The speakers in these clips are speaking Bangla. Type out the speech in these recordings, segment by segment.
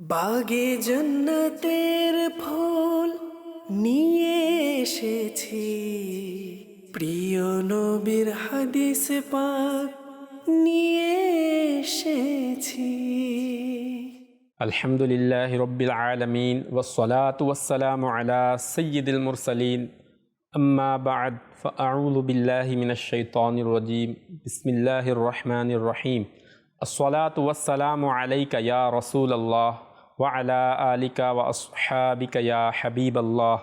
বাগে জন্নতের ফুল নিয়ে এসেছি প্রিয় নবীর হাদিস পাক নিয়ে এসেছি الحمد لله رب العالمين والصلاة والسلام على سيد المرسلين أما بعد فأعوذ بالله من الشيطان الرجيم بسم الله الرحمن الرحيم الصلاة والسلام عليك يا رسول الله ওয়ালা আলিকা ওয়া আসহাবিকা ইয়া হাবিব আল্লাহ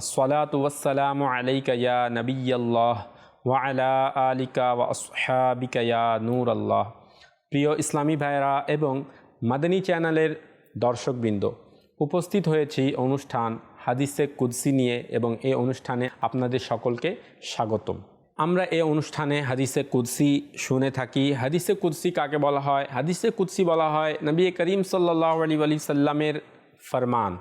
আসসালাতু ওয়াসসালামু আলাইকা ইয়া নবিয়াল্লাহ ওয়ালা আলিকা ওয়া আসহাবিকা ইয়া আল্লাহ প্রিয় ইসলামী ভাইরা এবং মাদানী চ্যানেলের দর্শকবৃন্দ, উপস্থিত হয়েছি অনুষ্ঠান হাদিসে কুদ্সি নিয়ে এবং এই অনুষ্ঠানে আপনাদের সকলকে স্বাগতম। আমরা এই অনুষ্ঠানে হাদিসে কুদসি শুনে থাকি। হাদিসে কুদসি কাকে বলা হয়? হাদিসে কুদসি বলা হয় নবী করিম সাল্লাহ আলী আলি সাল্লামের ফরমান,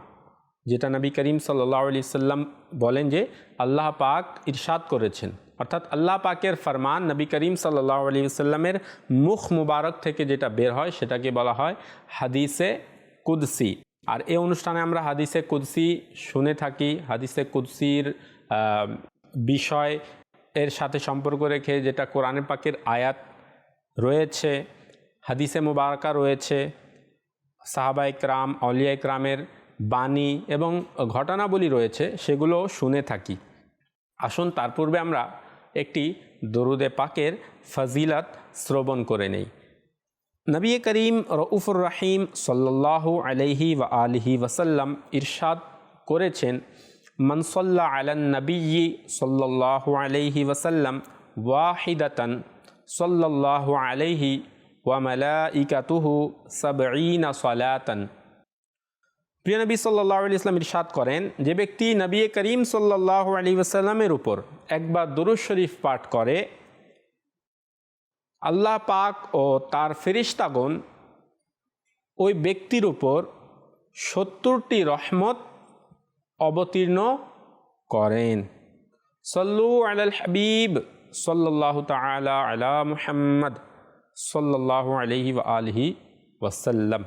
যেটা নবী করিম সাল্লাহ আলি সাল্লাম বলেন যে আল্লাহ পাক ইরশাদ করেছেন। অর্থাৎ আল্লাহ পাকের ফরমান নবী করিম সাল্লাহ আলী সাল্লামের মুখ মুবারক থেকে যেটা বের হয় সেটাকে বলা হয় হাদিসে কুদসি। আর এই অনুষ্ঠানে আমরা হাদিসে কুদসি শুনে থাকি। হাদিসে কুদসির বিষয় এর সাথে সম্পর্ক রেখে যেটা কোরআনে পাকের আয়াত রয়েছে, হাদিসে মুবারকা রয়েছে, সাহাবা ইকরাম অলিয়া ইকরামের বাণী এবং ঘটনাবলী রয়েছে, সেগুলো শুনে থাকি। আসুন তার পূর্বে আমরা একটি দরুদে পাকের ফজিলত শ্রবণ করে নেই। নবী করিম রউফুর রাহিম সাল্লাহ আলহি ওয়া আলহি ওয়াসাল্লাম ইরশাদ করেছেন মনসল্লা আলান নবী সাল্লাহ আলহি ওয়াসাল্লাম ওয়াহিদাতন সাল্লাহ আলহি ওয়া মালাইকাতুহু সাবঈনা সালাতান। প্রিয় নবী সাল্লাহ আলি ইসলাম ইরশাদ করেন, যে ব্যক্তি নবী করিম সাল্লাহ আলী ওসাল্লামের উপর একবার দুরুজ শরীফ পাঠ করে, আল্লাহ পাক ও তার ফেরিস্তাগণ ওই ব্যক্তির উপর সত্তরটি রহমত অবতীর্ণ করেন। সল্লু আলাল হাবিব সাল্লাহ তালা আলা মুহাম্মদ সাল্লাহ আলহি আলহি ওয়াসাল্লাম।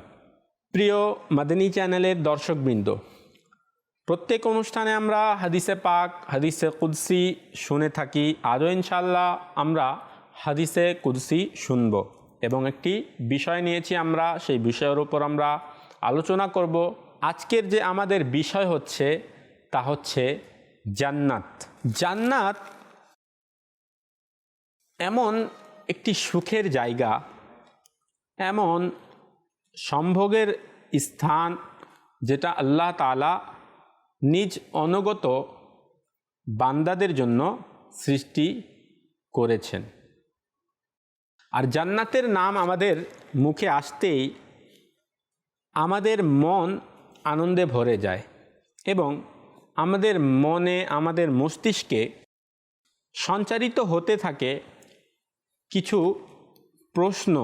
প্রিয় মাদানী চ্যানেলের দর্শকবৃন্দ, প্রত্যেক অনুষ্ঠানে আমরা হাদিসে পাক, হাদিসে কুদসি শুনে থাকি। আজও ইনশাল্লাহ আমরা হাদিসে কুদসি শুনব এবং একটি বিষয় নিয়েছি আমরা, সেই বিষয়ের উপর আমরা আলোচনা করব। আজকের যে আমাদের বিষয় হচ্ছে, তা হচ্ছে জান্নাত। জান্নাত এমন একটি সুখের জায়গা, এমন সম্ভোগের স্থান যেটা আল্লাহ তালা নিজ অনুগত বান্দাদের জন্য সৃষ্টি করেছেন। আর জান্নাতের নাম আমাদের মুখে আসতেই আমাদের মন আনন্দে ভরে যায় এবং আমাদের মনে, আমাদের মস্তিষ্কে সঞ্চারিত হতে থাকে কিছু প্রশ্ন,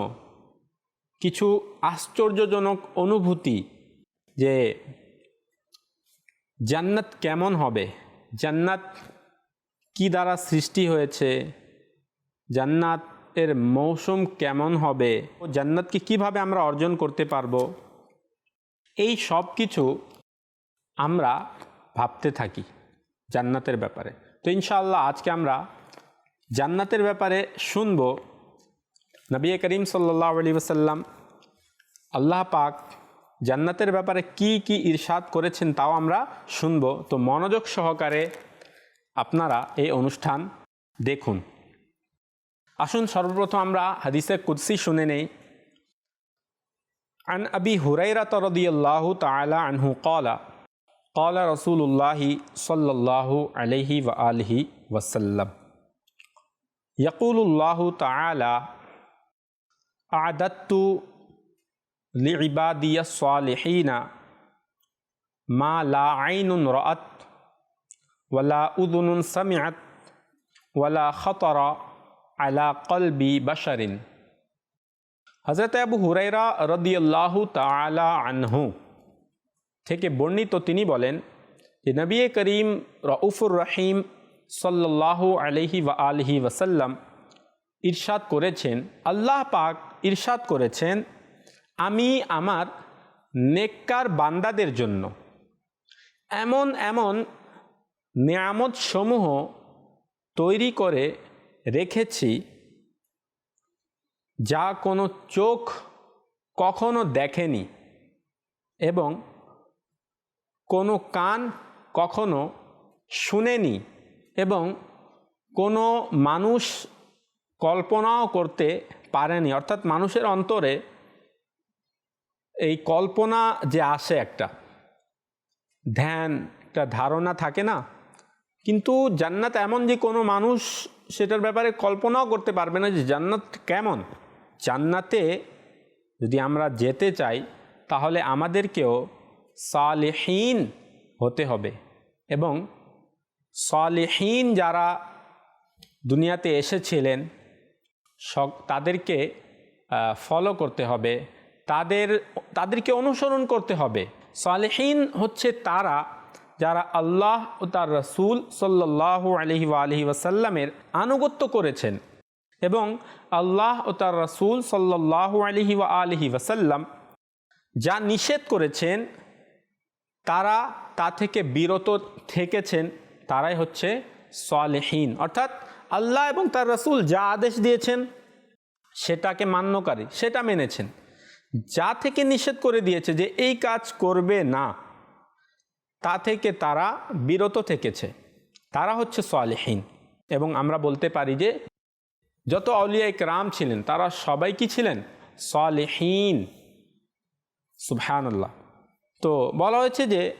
কিছু আশ্চর্যজনক অনুভূতি যে জান্নাত কেমন হবে? জান্নাত কি দ্বারা সৃষ্টি হয়েছে? জান্নাতের মৌসুম কেমন হবে? ও জান্নাতকে কীভাবে আমরা অর্জন করতে পারব? এই সব কিছু আমরা ভাবতে থাকি জান্নাতের ব্যাপারে। তো ইনশাআল্লাহ আজকে আমরা জান্নাতের ব্যাপারে শুনব। নবী করিম সাল্লাহ আলী ওসাল্লাম আল্লাহ পাক জান্নাতের ব্যাপারে কি কি ইরশাদ করেছেন তাও আমরা শুনব। তো মনোযোগ সহকারে আপনারা এই অনুষ্ঠান দেখুন। আসুন সর্বপ্রথম আমরা হাদিসে কুদ্সি শুনে নেই। عن أبي هريرة رضي الله تعالى عنه قال قال رسول الله صلى الله عليه وآله وسلم يقول الله تعالى أعددت لعبادي الصالحين ما لا عين رأت ولا أذن سمعت ولا خطر على قلب بشر. হজরত আবু হুরাইরা রদিয়াল্লাহু তালা আনহু থেকে বর্ণিত তিনি বলেন যে নবী করিম রউফুর রহিম সাল্লাল্লাহু আলহি ওয়া আলহি ওয়াসাল্লাম ইরশাদ করেছেন, আল্লাহ পাক ইরশাদ করেছেন, আমি আমার নেককার বান্দাদের জন্য এমন এমন নিয়ামত সমূহ তৈরি করে রেখেছি যা কোনো চোখ কখনো দেখেনি এবং কোনো কান কখনো শুনেনি এবং কোনো মানুষ কল্পনাও করতে পারেনি। অর্থাৎ মানুষের অন্তরে এই কল্পনা যে আসে একটা, ধ্যান, একটা ধারণা থাকে না। কিন্তু জান্নাত এমন যে কোনো মানুষ সেটার ব্যাপারে কল্পনাও করতে পারবে না যে জান্নাত কেমন। জান্নাতে যদি আমরা যেতে চাই, তাহলে আমাদেরকেও সালেহীন হতে হবে এবং সালেহীন যারা দুনিয়াতে এসেছিলেন তাদেরকে ফলো করতে হবে, তাদের, তাদেরকে অনুসরণ করতে হবে। সালেহীন হচ্ছে তারা যারা আল্লাহ ও তার রসুল সাল্লাহ আলহি আলহি ওয়াসাল্লামের আনুগত্য করেছেন। এবং আল্লাহ ও তার রসুল সাল্লাহ আলহি ওয়া আলহি ওয়াসাল্লাম যা নিষেধ করেছেন, তারা তা থেকে বিরত থেকেছেন, তারাই হচ্ছে সালেহীন। অর্থাৎ আল্লাহ এবং তার রসুল যা আদেশ দিয়েছেন, সেটাকে মান্যকারী, সেটা মেনেছেন। যা থেকে নিষেধ করে দিয়েছে যে এই কাজ করবে না, তা থেকে তারা বিরত থেকেছে। তারা হচ্ছে সালেহীন। এবং আমরা বলতে পারি যে যত আউলিয়া রাম ছিলেন, তারা সবাই কি ছিলেন? সালেহীন। সুবহানাল্লাহ। তো বলা হয়েছে যে,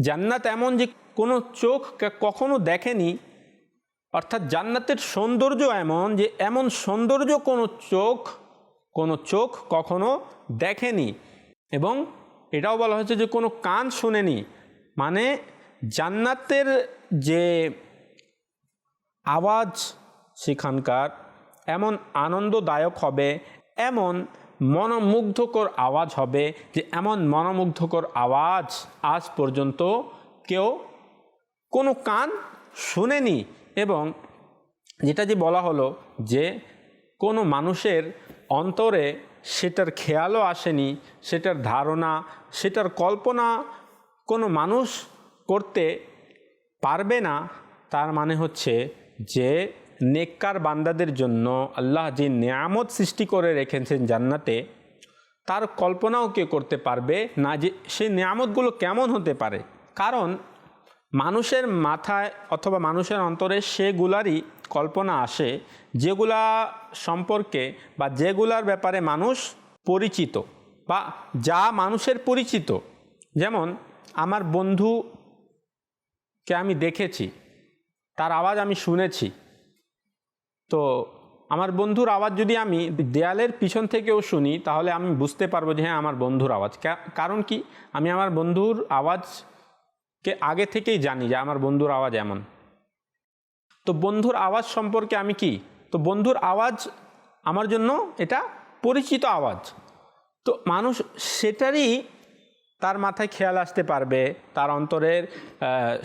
জান্নাত এমন যে কোনো চোখ কখনো দেখেনি, অর্থাৎ জান্নাতের সৌন্দর্য এমন যে এমন সৌন্দর্য কোনো চোখ কোনো চোখ কখনো দেখেনি। এবং এটাও বলা হয়েছে যে কোনো কান শোনেনি। মানে জান্নাতের যে আওয়াজ সেখানকার এমন আনন্দদায়ক হবে, এমন মনোমুগ্ধকর আওয়াজ হবে যে এমন মনোমুগ্ধকর আওয়াজ আজ পর্যন্ত কেউ কোনো কান শুনেনি এবং যেটা যে বলা হলো যে কোনো মানুষের অন্তরে সেটার খেয়ালও আসেনি, সেটার ধারণা, সেটার কল্পনা কোনো মানুষ করতে পারবে না, তার মানে হচ্ছে যে নেককার বান্দাদের জন্য আল্লাহ যে নিয়ামত সৃষ্টি করে রেখেছেন জান্নাতে, তার কল্পনাও কে করতে পারবে না যে সেই নিয়ামতগুলো কেমন হতে পারে। কারণ মানুষের মাথায় অথবা মানুষের অন্তরে সেগুলারই কল্পনা আসে, যেগুলা সম্পর্কে বা যেগুলার ব্যাপারে মানুষ পরিচিত বা যা মানুষের পরিচিত। যেমন, আমার বন্ধুকে আমি দেখেছি তার আওয়াজ আমি শুনেছি। তো আমার বন্ধুর আওয়াজ যদি আমি দেয়ালের পিছন থেকেও শুনি, তাহলে আমি বুঝতে পারব যে হ্যাঁ আমার বন্ধুর আওয়াজ। কারণ কি? আমি আমার বন্ধুর আওয়াজকে আগে থেকেই জানি যে আমার বন্ধুর আওয়াজ এমন। তো বন্ধুর আওয়াজ সম্পর্কে আমি কি? তো বন্ধুর আওয়াজ আমার জন্য এটা পরিচিত আওয়াজ। তো মানুষ সেটারই তার মাথায় খেয়াল আসতে পারবে, তার অন্তরের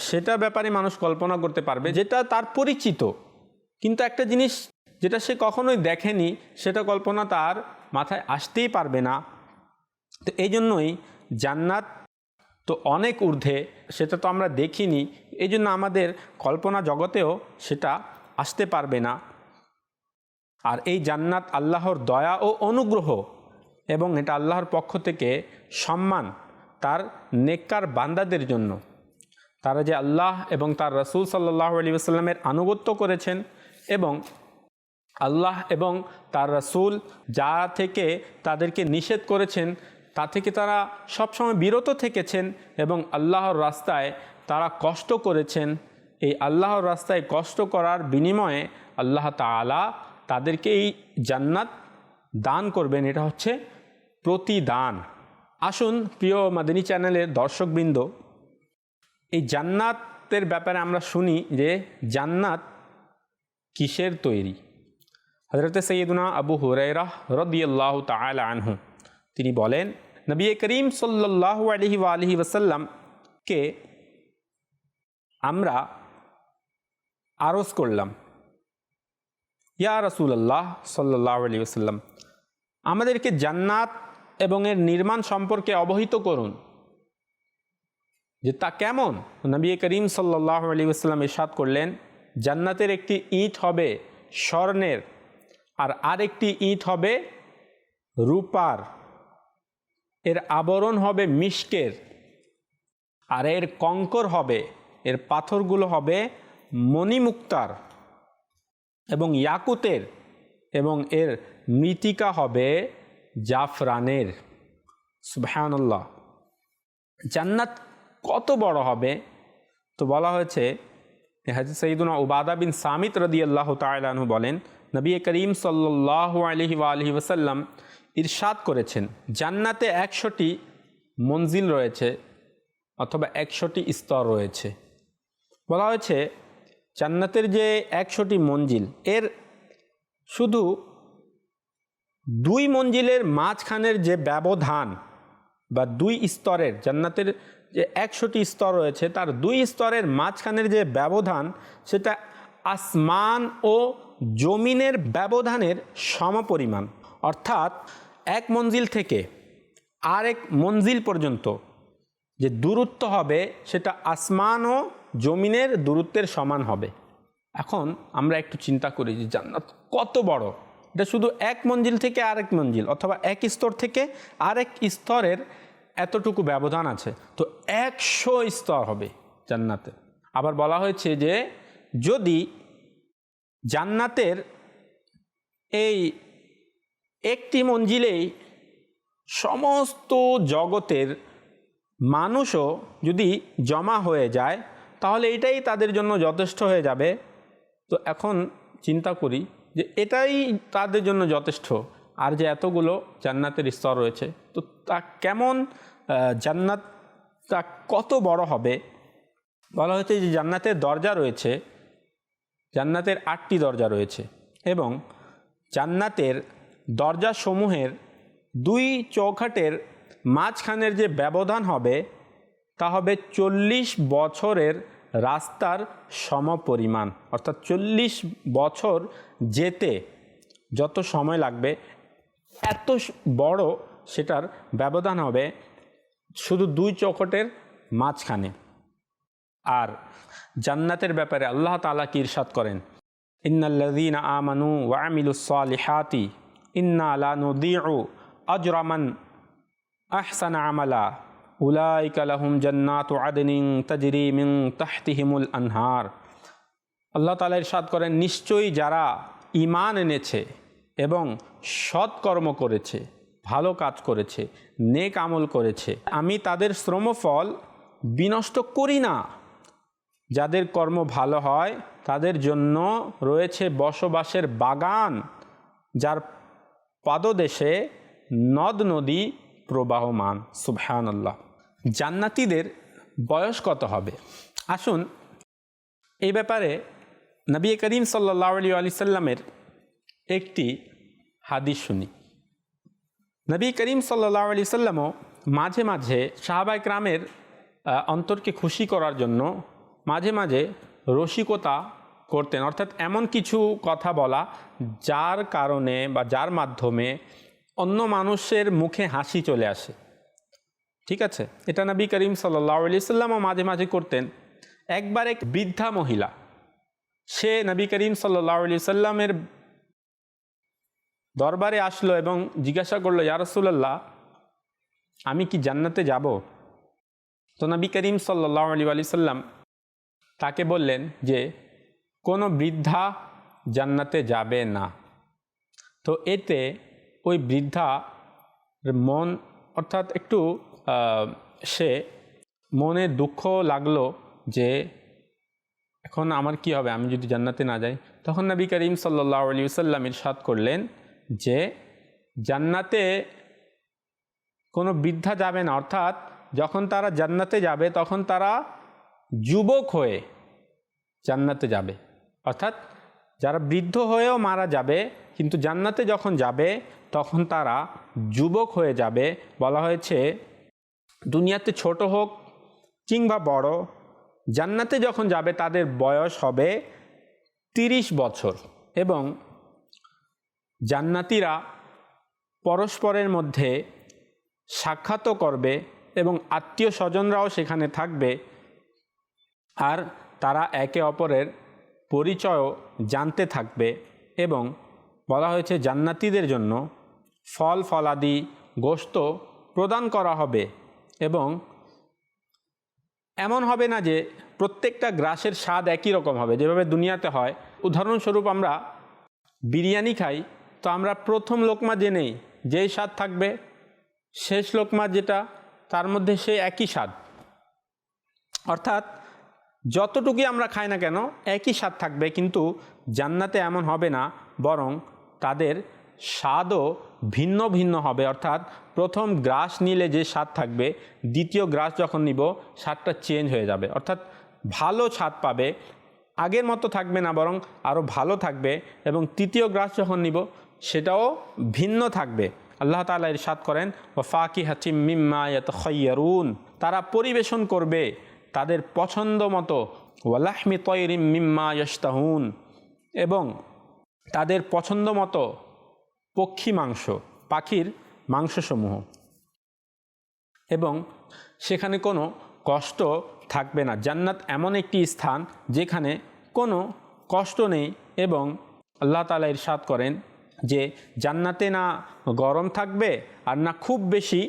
সেটার ব্যাপারে মানুষ কল্পনা করতে পারবে যেটা তার পরিচিত। কিন্তু একটা জিনিস যেটা সে কখনোই দেখেনি, সেটা কল্পনা তার মাথায় আসতেই পারবে না। তো এই জন্যই জান্নাত তো অনেক ঊর্ধ্বে, সেটা তো আমরা দেখিনি, এই জন্য আমাদের কল্পনা জগতেও সেটা আসতে পারবে না। আর এই জান্নাত আল্লাহর দয়া ও অনুগ্রহ এবং এটা আল্লাহর পক্ষ থেকে সম্মান তার নেককার বান্দাদের জন্য। তারা যে আল্লাহ এবং তার রসুল সাল্লাহ আলী আসাল্লামের আনুগত্য করেছেন এবং আল্লাহ এবং তার রসুল যা থেকে তাদেরকে নিষেধ করেছেন, তা থেকে তারা সবসময় বিরত থেকেছেন এবং আল্লাহর রাস্তায় তারা কষ্ট করেছেন। এই আল্লাহর রাস্তায় কষ্ট করার বিনিময়ে আল্লাহ তালা তাদেরকে এই জান্নাত দান করবেন। এটা হচ্ছে প্রতিদান। আসুন প্রিয় মাদিনী চ্যানেলের দর্শকবৃন্দ, এই জান্নাতের ব্যাপারে আমরা শুনি যে জান্নাত কিসের তৈরি? হজরত সৈয়দুনা আবু হুরাইরাহ রদিয়াল্লাহ তাল আনহু, তিনি বলেন, নবী করিম সাল্লাহ আলহি আলহি ওসাল্লামকে আমরা আরজ করলাম, ইয়া রসুল্লাহ সাল্লাহ আলী ওসাল্লাম আমাদেরকে জান্নাত এবং এর নির্মাণ সম্পর্কে অবহিত করুন। যে তা কেমন? নবী করিম সাল্লাহ আলী আসসালাম ইরশাদ করলেন, জান্নাতের একটি ইট হবে স্বর্ণের আর আরেকটি ইট হবে রূপার। এর আবরণ হবে মিষ্কের আর এর কঙ্কর হবে, এর পাথরগুলো হবে মণিমুক্তার এবং ইয়াকুতের এবং এর মৃতিকা হবে জাফরানের, সুবহানাল্লাহ, জান্নাত কত বড় হবে? তো বলা হয়েছে হাজি সঈদুনা উবাদা বিন সামিত রদি আল্লাহ তালু বলেন, নবী করিম সাল্লাহ আলহি আলহি ওসাল্লাম ইরশাদ করেছেন, জান্নাতে একশোটি মঞ্জিল রয়েছে অথবা একশোটি স্তর রয়েছে। বলা হয়েছে, জান্নাতের যে একশোটি মঞ্জিল, এর শুধু দুই মঞ্জিলের মাঝখানের যে ব্যবধান বা দুই স্তরের, জান্নাতের যে একশোটি স্তর রয়েছে, তার দুই স্তরের মাঝখানের যে ব্যবধান, সেটা আসমান ও জমিনের ব্যবধানের সমপরিমাণ। অর্থাৎ এক মঞ্জিল থেকে আরেক মঞ্জিল পর্যন্ত যে দূরত্ব হবে, সেটা আসমান ও জমিনের দূরত্বের সমান হবে। এখন আমরা একটু চিন্তা করি যে জান্নাত কত বড়? এটা শুধু এক মঞ্জিল থেকে আরেক মঞ্জিল অথবা এক স্তর থেকে আরেক স্তরের এতটুকু ব্যবধান আছে। তো একশো স্তর হবে জান্নাতে। আবার বলা হয়েছে যে যদি জান্নাতের এই একটি মঞ্জিলেই সমস্ত জগতের মানুষও যদি জমা হয়ে যায়, তাহলে এটাই তাদের জন্য যথেষ্ট হয়ে যাবে। তো এখন চিন্তা করি যে এটাই তাদের জন্য যথেষ্ট। আর যে এতগুলো জান্নাতের স্তর রয়েছে, তো তা কেমন জান্নাত তা কত বড় হবে? বলা হয়েছে যে জান্নাতের দরজা রয়েছে, জান্নাতের আটটি দরজা রয়েছে এবং জান্নাতের দরজাসমূহের দুই চৌখাটের মাঝখানের যে ব্যবধান হবে, তা হবে চল্লিশ বছরের রাস্তার সমপরিমাণ। অর্থাৎ চল্লিশ বছর যেতে যত সময় লাগবে, এত বড় সেটার ব্যবধান হবে শুধু দুই চৌকটের মাঝখানে। আর জান্নাতের ব্যাপারে আল্লাহ তালা কি ইরশাদ করেন? ইন্নাল্লাযীনা আমানু ওয়া আমিলুস সালিহাতি ইন্না লা নুদিউ আজরামান আহসানা আমালা। উলাইকা লাহুম জান্নাতু আদনিন তাজরি মিন তাহতিহিমুল আনহার। আল্লাহ তালা ইরশাদ করেন, নিশ্চয়ই যারা ইমান এনেছে এবং সৎকর্ম করেছে, ভালো কাজ করেছে, নেক আমল করেছে। আমি তাদের শ্রমফল বিনষ্ট করি না। যাদের কর্ম ভালো হয়, তাদের জন্য রয়েছে বসবাসের বাগান, যার পাদদেশে নদ নদী প্রবাহমান। সুবহান আল্লাহ জান্নাতিদের বয়স কত হবে? আসুন এই ব্যাপারে নবী করিম সাল্লাহ আলী সাল্লামের একটি হাদিস শুনি। নবী করিম সাল্লাহ আলি সাল্লামও মাঝে মাঝে সাহাবাই গ্রামের অন্তরকে খুশি করার জন্য মাঝে মাঝে রসিকতা করতেন। অর্থাৎ এমন কিছু কথা বলা যার কারণে বা যার মাধ্যমে অন্য মানুষের মুখে হাসি চলে আসে। ঠিক আছে? এটা নবী করিম সাল্লাহ আলি সাল্লামও মাঝে মাঝে করতেন। একবার এক বৃদ্ধা মহিলা সে নবী করিম সাল্লাহ আলি সাল্লামের দরবারে আসলো এবং জিজ্ঞাসা করল ইয়ারসুল্লাহ আমি কি জান্নাতে যাব? তো নবী করিম সাল্লাহ আলী আলি সাল্লাম তাকে বললেন যে, কোনো বৃদ্ধা জান্নাতে যাবে না। তো এতে ওই বৃদ্ধা মন, অর্থাৎ একটু সে মনে দুঃখ লাগল যে এখন আমার কি হবে? আমি যদি জান্নাতে না যাই? তখন নবী করিম সাল্লাহ আলী সাল্লাম ইরশাদ করলেন যে, জান্নাতে কোনো বৃদ্ধা যাবে না। অর্থাৎ যখন তারা জান্নাতে যাবে, তখন তারা যুবক হয়ে জান্নাতে যাবে। অর্থাৎ যারা বৃদ্ধ হয়েও মারা যাবে, কিন্তু জান্নাতে যখন যাবে, তখন তারা যুবক হয়ে যাবে। বলা হয়েছে, দুনিয়াতে ছোট হোক কিংবা বড় জান্নাতে যখন যাবে তাদের বয়স হবে তিরিশ বছর এবং জান্নাতিরা পরস্পরের মধ্যে সাক্ষাৎও করবে এবং আত্মীয় স্বজনরাও সেখানে থাকবে। আর তারা একে অপরের পরিচয়ও জানতে থাকবে এবং বলা হয়েছে জান্নাতিদের জন্য ফল, ফলাদি গোস্ত প্রদান করা হবে এবং এমন হবে না যে প্রত্যেকটা গ্রাসের স্বাদ একই রকম হবে, যেভাবে দুনিয়াতে হয়। উদাহরণস্বরূপ আমরা বিরিয়ানি খাই, তো আমরা প্রথম লোকমা জেনেই যেই স্বাদ থাকবে, শেষ লোকমা যেটা, তার মধ্যে সে একই স্বাদ। অর্থাৎ যতটুকুই আমরা খাই না কেন, একই স্বাদ থাকবে, কিন্তু জান্নাতে এমন হবে না, বরং তাদের স্বাদও ভিন্ন ভিন্ন হবে। অর্থাৎ প্রথম গ্রাস নিলে যে স্বাদ থাকবে, দ্বিতীয় গ্রাস যখন নিব, স্বাদটা চেঞ্জ হয়ে যাবে। অর্থাৎ ভালো স্বাদ পাবে, আগের মতো থাকবে না, বরং আরও ভালো থাকবে এবং তৃতীয় গ্রাস যখন নিব, সেটাও ভিন্ন থাকবে। আল্লাহ তালা ইরশাদ করেন ও ফাকি হাচিম মিম্মা খৈয়ারুন তারা পরিবেশন করবে তাদের পছন্দ মতো। ওয়ালাহমি তৈরিম মিম্মা ইয়স্তাহুন এবং তাদের পছন্দ মতো পক্ষী মাংস, পাখির মাংসসমূহ। এবং সেখানে কোনো কষ্ট থাকবে না। জান্নাত এমন একটি স্থান যেখানে কোনো কষ্ট নেই এবং আল্লাহ তালা ইরশাদ করেন যে জান্নাতে না গরম থাকবে আর না খুব বেশি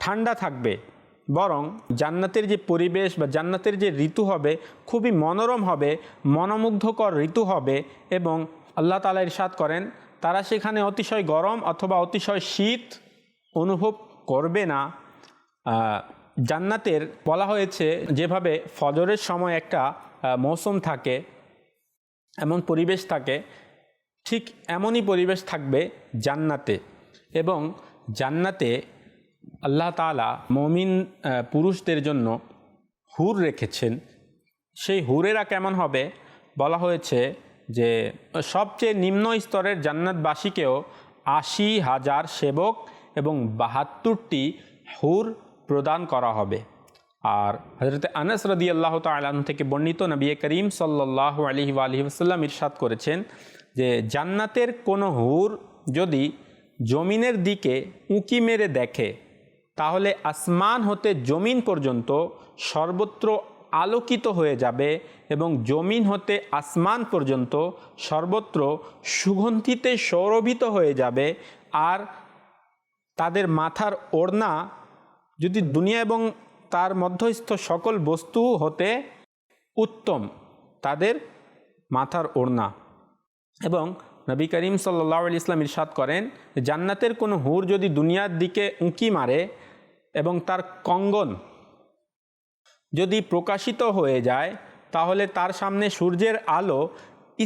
ঠান্ডা থাকবে, বরং জান্নাতের যে পরিবেশ বা জান্নাতের যে ঋতু হবে খুবই মনোরম হবে, মনোমুগ্ধকর ঋতু হবে এবং আল্লাহ তালা ইরশাদ করেন তারা সেখানে অতিশয় গরম অথবা অতিশয় শীত অনুভব করবে না। জান্নাতের বলা হয়েছে যেভাবে ফজরের সময় একটা মৌসুম থাকে, এমন পরিবেশ থাকে, ঠিক এমনই পরিবেশ থাকবে জান্নাতে এবং জান্নাতে আল্লাহ তালা মমিন পুরুষদের জন্য হুর রেখেছেন। সেই হুরেরা কেমন হবে? বলা হয়েছে যে সবচেয়ে নিম্ন স্তরের জান্নাতবাসীকেও আশি হাজার সেবক এবং বাহাত্তরটি হুর প্রদান করা হবে। আর হজরত আনাস রদি আল্লাহ তালন থেকে বর্ণিত নবী করিম সাল্লাহ আলহি আলহি ওসাল্লাম ইরশাদ করেছেন যে জান্নাতের কোনো হুর যদি জমিনের দিকে উঁকি মেরে দেখে, তাহলে আসমান হতে জমিন পর্যন্ত সর্বত্র আলোকিত হয়ে যাবে এবং জমিন হতে আসমান পর্যন্ত সর্বত্র সুগন্ধিতে সৌরভিত হয়ে যাবে আর তাদের মাথার ওড়না যদি দুনিয়া এবং তার মধ্যস্থ সকল বস্তু হতে উত্তম, তাদের মাথার ওড়না। এবং নবী করিম সাল্লাহ আলি ইসলাম ইরশাদ করেন জান্নাতের কোনো হুর যদি দুনিয়ার দিকে উঁকি মারে এবং তার কঙ্গন যদি প্রকাশিত হয়ে যায়, তাহলে তার সামনে সূর্যের আলো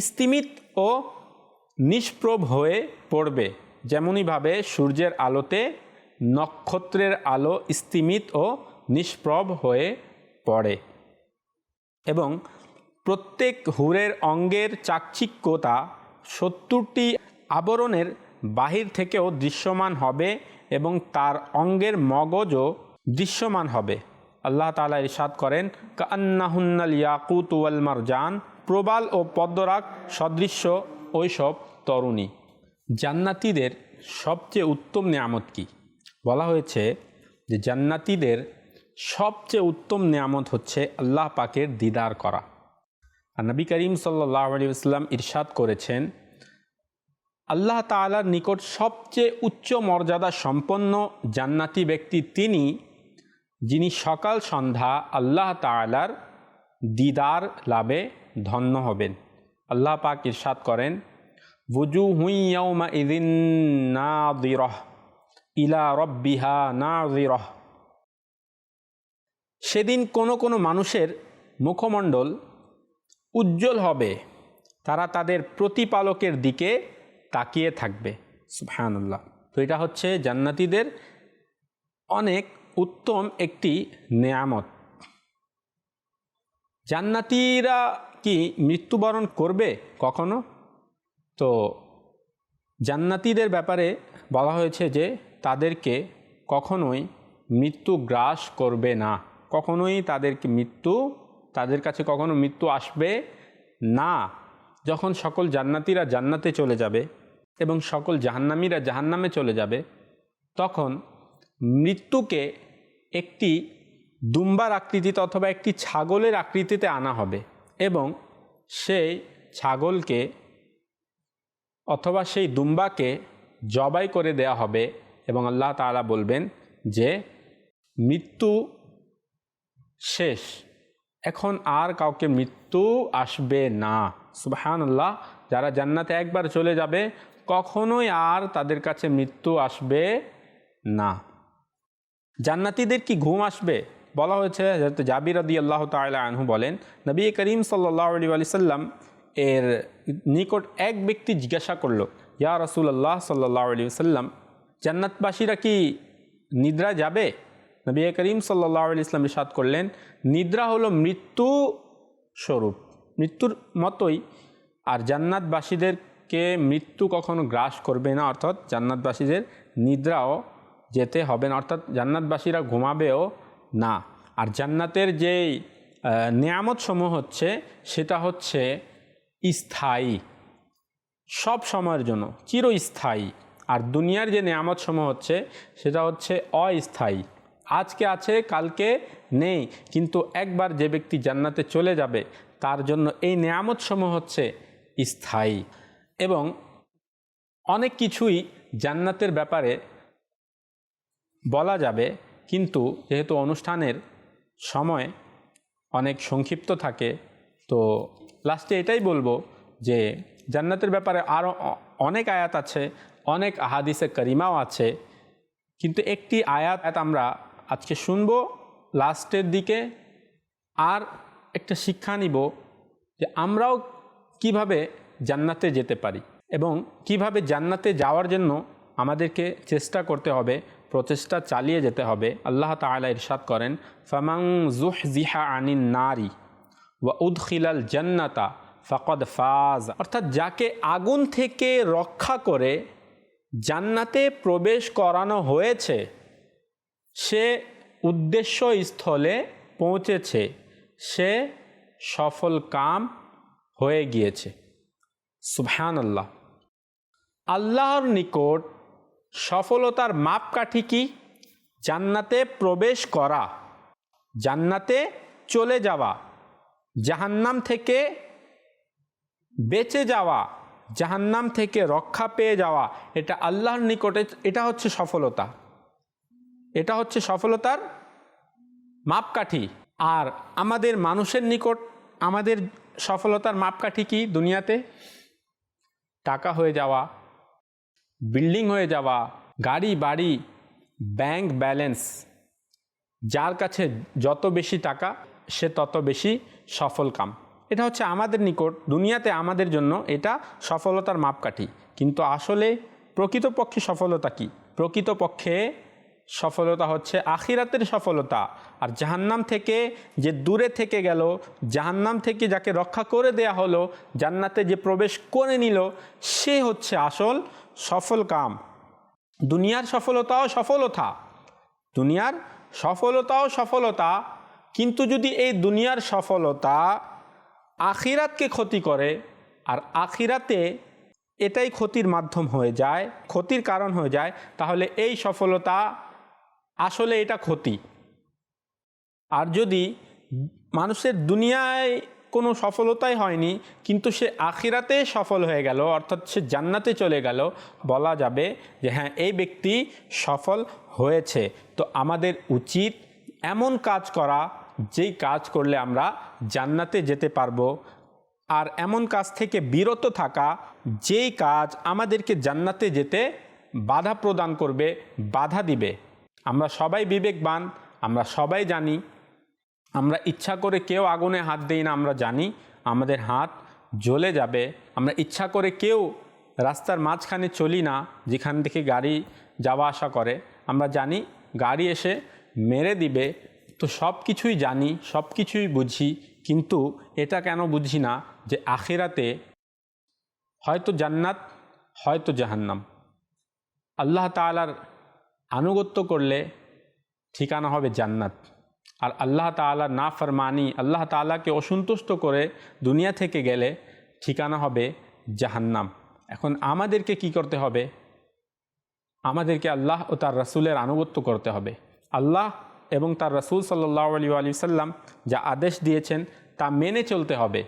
স্তিমিত ও নিষ্প্রভ হয়ে পড়বে। যেমনইভাবে সূর্যের আলোতে নক্ষত্রের আলো স্তিমিত ও নিষ্প্রভ হয়ে পড়ে। এবং প্রত্যেক হুরের অঙ্গের চাকচিক্যতা সত্তরটি আবরণের বাহির থেকেও দৃশ্যমান হবে এবং তার অঙ্গের মগজও দৃশ্যমান হবে। আল্লাহ তালা ইরশাদ করেন কান্নাহুন্নাল ইয়াকুত ওয়াল মারজান প্রবাল ও পদ্মরাগ সদৃশ্য ওইসব তরুণী। জান্নাতিদের সবচেয়ে উত্তম নিয়ামত কি? বলা হয়েছে যে জান্নাতিদের সবচেয়ে উত্তম নিয়ামত হচ্ছে আল্লাহ পাকের দিদার করা। আর নবী করিম সাল্লাহ আলী আসলাম ইরশাদ করেছেন, আল্লাহ তালার নিকট সবচেয়ে উচ্চ মর্যাদা সম্পন্ন জান্নাতি ব্যক্তি তিনি যিনি সকাল সন্ধ্যা আল্লাহ তালার দিদার লাভে ধন্য হবেন। আল্লাহ পাক ইরশাদ করেন বুজু হুইয়াউমা ইদিন না দিরহ ইলা রব্বিহা না দিরহ সেদিন কোনো কোনো মানুষের মুখমণ্ডল উজ্জ্বল হবে, তারা তাদের প্রতিপালকের দিকে তাকিয়ে থাকবে। সুবহানাল্লাহ। তো এটা হচ্ছে জান্নাতিদের অনেক উত্তম একটি নেয়ামত। জান্নাতিরা কি মৃত্যুবরণ করবে কখনো? তো জান্নাতিদের ব্যাপারে বলা হয়েছে যে তাদেরকে কখনোই মৃত্যু গ্রাস করবে না। কখনোই তাদেরকে মৃত্যু, তাদের কাছে কখনো মৃত্যু আসবে না। যখন সকল জান্নাতিরা জান্নাতে চলে যাবে এবং সকল জাহান্নামীরা জাহান্নামে চলে যাবে, তখন মৃত্যুকে একটি দুম্বার আকৃতিতে অথবা একটি ছাগলের আকৃতিতে আনা হবে এবং সেই ছাগলকে অথবা সেই দুম্বাকে জবাই করে দেয়া হবে এবং আল্লাহ তাআলা বলবেন যে, মৃত্যু শেষ। এখন আর কাউকে মৃত্যু আসবে না। সুবহান আল্লাহ যারা জান্নাতে একবার চলে যাবে, কখনোই আর তাদের কাছে মৃত্যু আসবে না। জান্নাতীদের কি ঘুম আসবে? বলা হয়েছে জাবির আদি আল্লাহ তালা আনহু বলেন, নবী করিম সাল্লাহ আলি সাল্লাম এর নিকট এক ব্যক্তি জিজ্ঞাসা করল, ইয়া রসুল আল্লাহ সাল্লাহ আলী সাল্লাম জান্নাতবাসীরা কি নিদ্রা যাবে? নবী করিম সাল্লাহ আলি ইসলাম ইসাদ করলেন, নিদ্রা হলো মৃত্যু স্বরূপ, মৃত্যুর মতোই, আর জান্নাতবাসীদেরকে মৃত্যু কখনো গ্রাস করবে না, অর্থাৎ জান্নাতবাসীদের নিদ্রাও যেতে হবে না। অর্থাৎ জান্নাতবাসীরা ঘুমাবেও না। আর জান্নাতের যেই নিয়ামত সমূহ হচ্ছে, সেটা হচ্ছে স্থায়ী। সব সময়ের জন্য, চিরস্থায়ী। আর দুনিয়ার যে নিয়ামত সমূহ হচ্ছে, সেটা হচ্ছে অস্থায়ী। আজকে আছে, কালকে নেই। কিন্তু একবার যে ব্যক্তি জান্নাতে চলে যাবে, তার জন্য এই নিয়ামত সমূহ হচ্ছে স্থায়ী। এবং অনেক কিছুই জান্নাতের ব্যাপারে বলা যাবে, কিন্তু যেহেতু অনুষ্ঠানের সময় অনেক সংক্ষিপ্ত থাকে, তো লাস্টে এটাই বলব যে জান্নাতের ব্যাপারে আরও অনেক আয়াত আছে, অনেক আহাদিসে করিমাও আছে, কিন্তু একটি আয়াত আমরা আজকে শুনব লাস্টের দিকে, আর একটা শিক্ষা নিব যে আমরাও কীভাবে জান্নাতে যেতে পারি এবং কীভাবে জান্নাতে যাওয়ার জন্য আমাদেরকে চেষ্টা করতে হবে প্রচেষ্টা চালিয়ে যেতে হবে। আল্লাহ তালা ইরশাদ করেন ফামাং জুহ জিহা আনিন নারী ওয়া উদখিলাল জান্নাতা ফকদ ফাজ। অর্থাৎ যাকে আগুন থেকে রক্ষা করে জান্নাতে প্রবেশ করানো হয়েছে, সে উদ্দেশ্য স্থলে পৌঁছেছে, সে সফল কাম হয়ে গিয়েছে। সুবহান আল্লাহ আল্লাহর নিকট সফলতার মাপকাঠি কি? জান্নাতে প্রবেশ করা, জান্নাতে চলে যাওয়া, জাহান্নাম থেকে বেঁচে যাওয়া, জাহান্নাম থেকে রক্ষা পেয়ে যাওয়া, এটা আল্লাহর নিকটে, এটা হচ্ছে সফলতা। এটা হচ্ছে সফলতার মাপকাঠি। আর আমাদের মানুষের নিকট, আমাদের সফলতার মাপকাঠি কি দুনিয়াতে? টাকা হয়ে যাওয়া বিল্ডিং হয়ে যাওয়া, গাড়ি, বাড়ি, ব্যাংক ব্যালেন্স। যার কাছে যত বেশি টাকা, সে তত বেশি সফল কাম। এটা হচ্ছে আমাদের নিকট, দুনিয়াতে আমাদের জন্য এটা সফলতার মাপকাঠি। কিন্তু আসলে প্রকৃতপক্ষে সফলতা কি? প্রকৃতপক্ষে সফলতা হচ্ছে আখিরাতের সফলতা। আর জাহান্নাম থেকে যে দূরে থেকে গেল, জাহান্নাম থেকে যাকে রক্ষা করে দেয়া হলো, জান্নাতে যে প্রবেশ করে নিল, সে হচ্ছে আসল সফল কাম। দুনিয়ার সফলতাও সফলতা। দুনিয়ার সফলতাও সফলতা। কিন্তু যদি এই দুনিয়ার সফলতা আখিরাতকে ক্ষতি করে, আর আখিরাতে এটাই ক্ষতির মাধ্যম হয়ে যায়, ক্ষতির কারণ হয়ে যায়, তাহলে এই সফলতা আসলে এটা ক্ষতি। আর যদি মানুষের দুনিয়ায় কোনো সফলতাই হয়নি, কিন্তু সে আখিরাতে সফল হয়ে গেল, অর্থাৎ সে জান্নাতে চলে গেল। বলা যাবে যে হ্যাঁ এই ব্যক্তি সফল হয়েছে। তো আমাদের উচিত এমন কাজ করা, যেই কাজ করলে আমরা জান্নাতে যেতে পারব। আর এমন কাজ থেকে বিরত থাকা, যেই কাজ আমাদেরকে জান্নাতে যেতে বাধা প্রদান করবে, বাধা দিবে। আমরা সবাই বিবেকবান, আমরা সবাই জানি আমরা ইচ্ছা করে কেউ আগুনে হাত দিই না, আমরা জানি আমাদের হাত জ্বলে যাবে। আমরা ইচ্ছা করে কেউ রাস্তার মাঝখানে চলি না, যেখান থেকে গাড়ি যাওয়া আসা করে। আমরা জানি গাড়ি এসে মেরে দিবে, তো সব কিছুই জানি সব কিছুই বুঝি, কিন্তু এটা কেন বুঝি না যে আখেরাতে হয়তো জান্নাত, হয়তো জাহান্নাম। আল্লাহ তালার আনুগত্য করলে ঠিকানা হবে জান্নাত। আর আল্লাহ তালা না ফরমানি আল্লাহ তালাকে অসন্তুষ্ট করে দুনিয়া থেকে গেলে ঠিকানা হবে জাহান্নাম। এখন আমাদেরকে কি করতে হবে? আমাদেরকে আল্লাহ ও তার রাসূলের আনুগত্য করতে হবে। আল্লাহ এবং তার রাসূল সাল্লাহ আলী আলি সাল্লাম যা আদেশ দিয়েছেন তা মেনে চলতে হবে।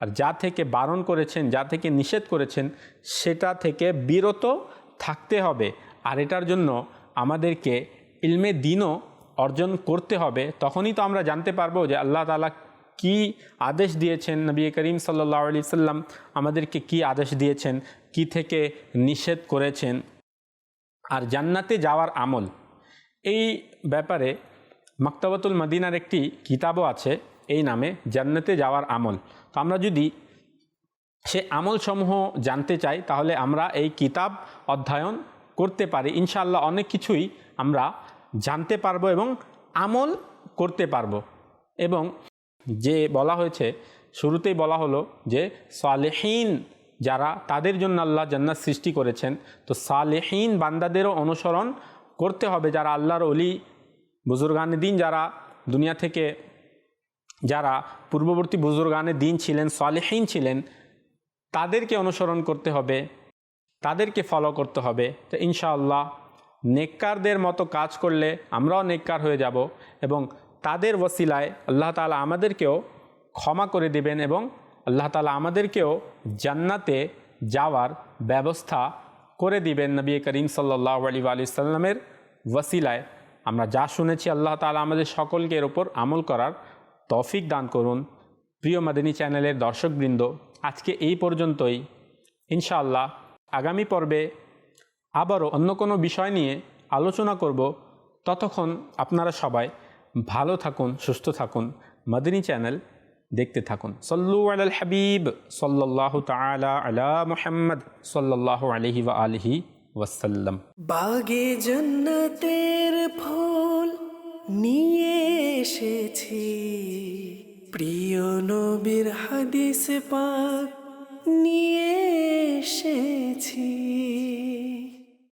আর যা থেকে বারণ করেছেন, যা থেকে নিষেধ করেছেন, সেটা থেকে বিরত থাকতে হবে। আর এটার জন্য আমাদেরকে ইলমে দিনও অর্জন করতে হবে, তখনই তো আমরা জানতে পারব যে আল্লাহ তালা কি আদেশ দিয়েছেন। নবী করিম সাল্লাহ আলি সাল্লাম আমাদেরকে কি আদেশ দিয়েছেন, কি থেকে নিষেধ করেছেন। আর জান্নাতে যাওয়ার আমল, এই ব্যাপারে মাক্তাবাতুল মদিনার একটি কিতাবও আছে, এই নামে জান্নাতে যাওয়ার আমল। তো আমরা যদি সে আমলসমূহ জানতে চাই, তাহলে আমরা এই কিতাব অধ্যয়ন করতে পারি। ইনশাআল্লাহ অনেক কিছুই আমরা জানতে পারব এবং আমল করতে পারব। এবং যে বলা হয়েছে, শুরুতেই বলা হলো যে সালেহীন যারা, তাদের জন্য আল্লাহ জান্নাত সৃষ্টি করেছেন। তো সালেহীন বান্দাদেরও অনুসরণ করতে হবে যারা আল্লাহর অলি বুজুর্গানে দিন যারা, দুনিয়া থেকে যারা পূর্ববর্তী বুজুর্গানে দিন ছিলেন, সালেহীন ছিলেন, তাদেরকে অনুসরণ করতে হবে, তাদেরকে ফলো করতে হবে। তো ইনশাআল্লাহ নেককারদের মতো কাজ করলে আমরাও নেককার হয়ে যাব এবং তাদের ওসিলায় আল্লাহ তালা আমাদেরকেও ক্ষমা করে দেবেন এবং আল্লাহ তালা আমাদেরকেও জান্নাতে যাওয়ার ব্যবস্থা করে দিবেন নবী করিম সাল্লাহ আলী আলি সাল্লামের ওসিলায়। আমরা যা শুনেছি আল্লাহ তালা আমাদের সকলকে এর ওপর আমল করার তৌফিক দান করুন। প্রিয় মাদিনী চ্যানেলের দর্শকবৃন্দ, আজকে এই পর্যন্তই। ইনশাআল্লাহ আগামী পর্বে আবারও অন্য কোনো বিষয় নিয়ে আলোচনা করব। ততক্ষণ আপনারা সবাই ভালো থাকুন, সুস্থ থাকুন। মদিনী চ্যানেল দেখতে থাকুন। সল্লু আল হাবিব সাল্লাহ তালা আলা মুহাম্মদ সাল্লাহ আলহি ওয়া আলহি ওয়াসাল্লাম। বাগে জন্নতের ফুল নিয়ে এসেছি। প্রিয় নবীর হাদিস পাক নিয়ে এসেছি।